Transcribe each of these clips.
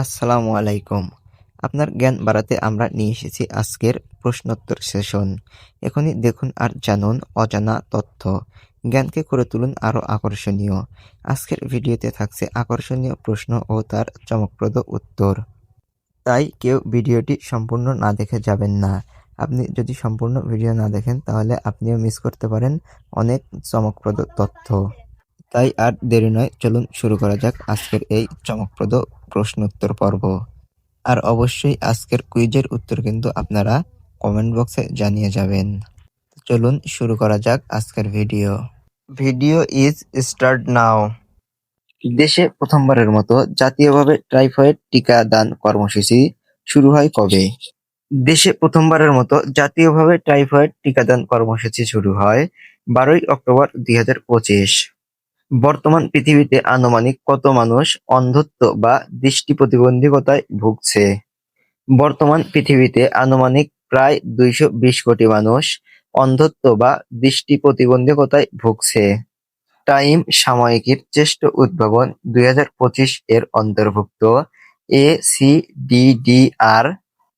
আসসালামু আলাইকুম। আপনার জ্ঞান বাড়াতে আমরা নিয়ে এসেছি আজকের প্রশ্নোত্তর সেশন। এখনই দেখুন আর জানুন অজানা তথ্য। জ্ঞানকে করে তুলুন আরও আকর্ষণীয়। আজকের ভিডিওতে থাকছে আকর্ষণীয় প্রশ্ন ও তার চমকপ্রদ উত্তর। তাই কেউ ভিডিওটি সম্পূর্ণ না দেখে যাবেন না। আপনি যদি সম্পূর্ণ ভিডিও না দেখেন, তাহলে আপনিও মিস করতে পারেন অনেক চমকপ্রদ তথ্য। তাই আর দেরি নয়, চলুন শুরু করা যাক আজকের এই চমকপ্রদ প্রশ্নোত্তর পর্ব। আর অবশ্যই আজকের কুইজের উত্তর কিন্তু আপনারা কমেন্ট বক্সে জানিয়ে যাবেন। চলুন শুরু করা যাক আজকের video. Video is start now. দেশে প্রথমবারের মতো জাতীয়ভাবে টাইফয়েড টিকা দান কর্মসূচি শুরু হয় কবে? দেশে প্রথমবারের মতো জাতীয়ভাবে টাইফয়েড টিকাদান কর্মসূচি শুরু হয় বারোই অক্টোবর দুই হাজার পঁচিশ। বর্তমান পৃথিবীতে আনুমানিক কত মানুষ অন্ধত্ব বা দৃষ্টি প্রতিবন্ধকতায় ভুগছে? বর্তমান পৃথিবীতে আনুমানিক প্রায় দুইশো বিশ কোটি মানুষ অন্ধত্ব বা দৃষ্টি প্রতিবন্ধকতায় ভুগছে। টাইম সাময়িকীর জ্যেষ্ঠ উদ্ভাবন দুই হাজার পঁচিশ এর অন্তর্ভুক্ত। A, C, D D, R,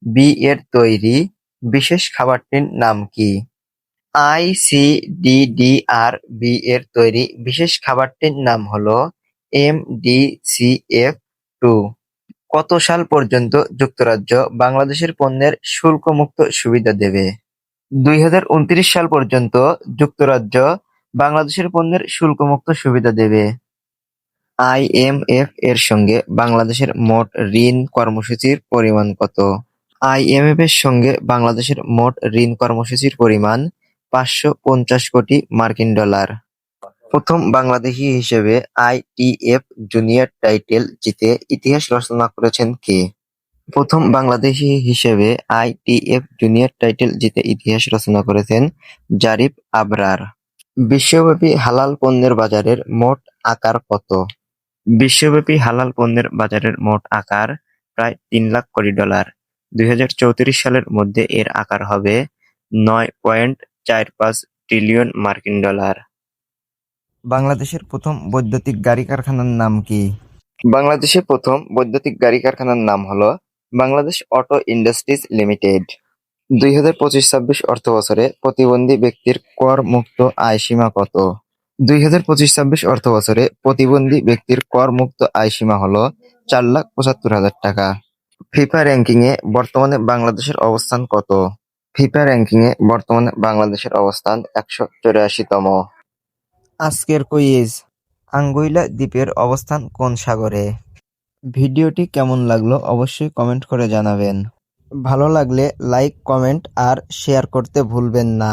B এর তৈরি বিশেষ খাবারটির নাম কি? আইসিডিডিআর বি এর তৈরি বিশেষ খাবারটির নাম হলো M D C F two. কত সাল পর্যন্ত যুক্তরাজ্য বাংলাদেশের পণ্যের শুল্কমুক্ত সুবিধা দেবে? দুই হাজার উনত্রিশ সাল পর্যন্ত যুক্তরাজ্য বাংলাদেশের পণ্যের শুল্কমুক্ত সুবিধা দেবে। আইএমএফ এর সঙ্গে বাংলাদেশের মোট ঋণ কর্মসূচির পরিমাণ কত? আইএমএফ এর সঙ্গে বাংলাদেশের মোট ঋণ কর্মসূচির পরিমাণ পাঁচশো পঞ্চাশ কোটি মার্কিন ডলার। প্রথম বাংলাদেশি হিসেবে আইটিএফ জুনিয়র টাইটেল জিতে ইতিহাস রচনা করেছেন কে? প্রথম বাংলাদেশি হিসেবে আইটিএফ জুনিয়র টাইটেল জিতে ইতিহাস রচনা করেছেন জারিফ আবরার। বিশ্বব্যাপী হালাল পণ্যের বাজারের মোট আকার কত? বিশ্বব্যাপী হালাল পণ্যের বাজারের মোট আকার প্রায় তিন লাখ কোটি ডলার। দুই হাজার চৌত্রিশ সালের মধ্যে এর আকার হবে নয় পয়েন্ট চার পাঁচ ট্রিলিয়ন মার্কিন ডলার। বাংলাদেশের প্রথম বৈদ্যুতিক গাড়ি কারখানার নাম কি? বাংলাদেশের প্রথম বৈদ্যুতিক গাড়ি কারখানার নাম হলো বাংলাদেশ অটো ইন্ডাস্ট্রিজ লিমিটেড। দুই হাজার পঁচিশ ছাব্বিশ অর্থ বছরে প্রতিবন্ধী ব্যক্তির কর মুক্ত আয় সীমা কত? দুই হাজার পঁচিশ ছাব্বিশ অর্থ বছরে প্রতিবন্ধী ব্যক্তির কর মুক্ত আয় সীমা হলো চার লাখ পঁচাত্তর হাজার টাকা। ফিফা র্যাঙ্কিং এ বর্তমানে বাংলাদেশের অবস্থান কত? ফিফা র্যাঙ্কিংয়ে বর্তমানে বাংলাদেশের অবস্থান একশো চৌরাশিতম। আজকের কুইজ, আঙ্গুইলা দ্বীপের অবস্থান কোন সাগরে? ভিডিওটি কেমন লাগল অবশ্যই কমেন্ট করে জানাবেন। ভালো লাগলে লাইক, কমেন্ট আর শেয়ার করতে ভুলবেন না।